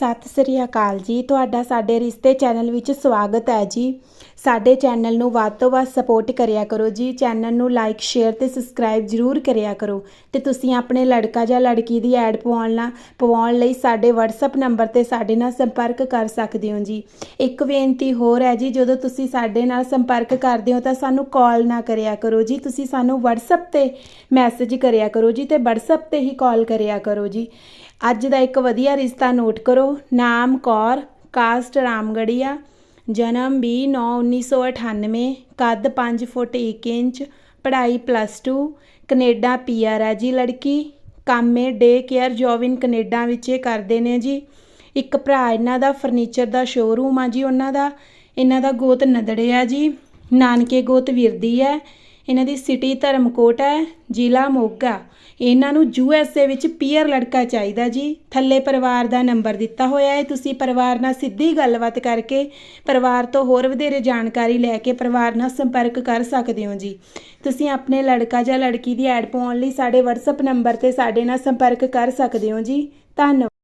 ਸਤਿ ਸ੍ਰੀ ਅਕਾਲ ਜੀ। ਤੁਹਾਡਾ ਸਾਡੇ ਰਿਸ਼ਤੇ ਚੈਨਲ ਵਿੱਚ ਸਵਾਗਤ ਹੈ ਜੀ। ਸਾਡੇ ਚੈਨਲ ਨੂੰ ਵੱਧ ਤੋਂ ਵੱਧ ਸਪੋਰਟ ਕਰਿਆ ਕਰੋ ਜੀ। ਚੈਨਲ ਨੂੰ ਲਾਈਕ ਸ਼ੇਅਰ ਤੇ ਸਬਸਕ੍ਰਾਈਬ ਜ਼ਰੂਰ ਕਰਿਆ ਕਰੋ। ਤੇ ਤੁਸੀਂ ਆਪਣੇ ਲੜਕਾ ਜਾਂ ਲੜਕੀ ਦੀ ਐਡ ਪਵਾਉਣ ਪਵਾਉਣਾ ਪਵਾਉਣ ਲਈ ਸਾਡੇ WhatsApp ਨੰਬਰ ਤੇ ਸਾਡੇ ਨਾਲ ਸੰਪਰਕ ਕਰ ਸਕਦੇ ਹੋ ਜੀ। ਇੱਕ ਬੇਨਤੀ ਹੋਰ ਹੈ ਜੀ, ਜਦੋਂ ਤੁਸੀਂ ਸਾਡੇ ਨਾਲ ਸੰਪਰਕ ਕਰਦੇ ਹੋ ਤਾਂ ਸਾਨੂੰ ਕਾਲ ਨਾ ਕਰਿਆ ਕਰੋ ਜੀ। ਤੁਸੀਂ ਸਾਨੂੰ WhatsApp ਤੇ ਮੈਸੇਜ ਕਰਿਆ ਕਰੋ ਜੀ ਤੇ WhatsApp ਤੇ ਹੀ ਕਾਲ ਕਰਿਆ ਕਰੋ ਜੀ। ਅੱਜ ਦਾ ਇੱਕ ਵਧੀਆ ਰਿਸ਼ਤਾ ਨੋਟ ਕਰੋ। ਨਾਮ ਕੌਰ ਕਾਸਟ ਰਾਮਗੜੀਆ। ਜਨਮ 20 9 1998 ਕੱਦ ਪੰਜ ਫੁੱਟ ਇੱਕ ਇੰਚ, ਪੜ੍ਹਾਈ plus two Canada P R ਹੈ ਜੀ ਲੜਕੀ। ਕੰਮ a day care job in Canada ਵਿੱਚ ਇਹ ਕਰਦੇ ਨੇ ਜੀ। ਇੱਕ ਭਰਾ ਇਹਨਾਂ ਦਾ ਫਰਨੀਚਰ ਦਾ ਸ਼ੋਰੂਮ ਆ ਜੀ ਉਹਨਾਂ ਦਾ। ਇਹਨਾਂ ਦਾ ਗੋਤ ਨਦੜੇ ਆ ਜੀ। ਨਾਨਕੇ ਗੋਤ ਵਿਰਦੀ ਹੈ। ਇਹਨਾਂ ਦੀ ਸਿਟੀ ਧਰਮਕੋਟ ਹੈ, ਜ਼ਿਲ੍ਹਾ ਮੋਗਾ। ਇਹਨਾਂ ਨੂੰ ਯੂ ਐਸ ਏ ਵਿੱਚ ਪੀਅਰ ਲੜਕਾ ਚਾਹੀਦਾ ਜੀ। ਥੱਲੇ ਪਰਿਵਾਰ ਦਾ ਨੰਬਰ ਦਿੱਤਾ ਹੋਇਆ ਹੈ। ਤੁਸੀਂ ਪਰਿਵਾਰ ਨਾਲ ਸਿੱਧੀ ਗੱਲਬਾਤ ਕਰਕੇ ਪਰਿਵਾਰ ਤੋਂ ਹੋਰ ਵਧੇਰੇ ਜਾਣਕਾਰੀ ਲੈ ਕੇ ਪਰਿਵਾਰ ਨਾਲ ਸੰਪਰਕ ਕਰ ਸਕਦੇ ਹੋ ਜੀ। ਤੁਸੀਂ ਆਪਣੇ ਲੜਕਾ ਜਾਂ ਲੜਕੀ ਦੀ ਐਡ ਪਾਉਣ ਲਈ ਸਾਡੇ WhatsApp ਨੰਬਰ ਤੇ ਸਾਡੇ ਨਾਲ ਸੰਪਰਕ ਕਰ ਸਕਦੇ ਹੋ ਜੀ। ਧੰਨਵਾਦ।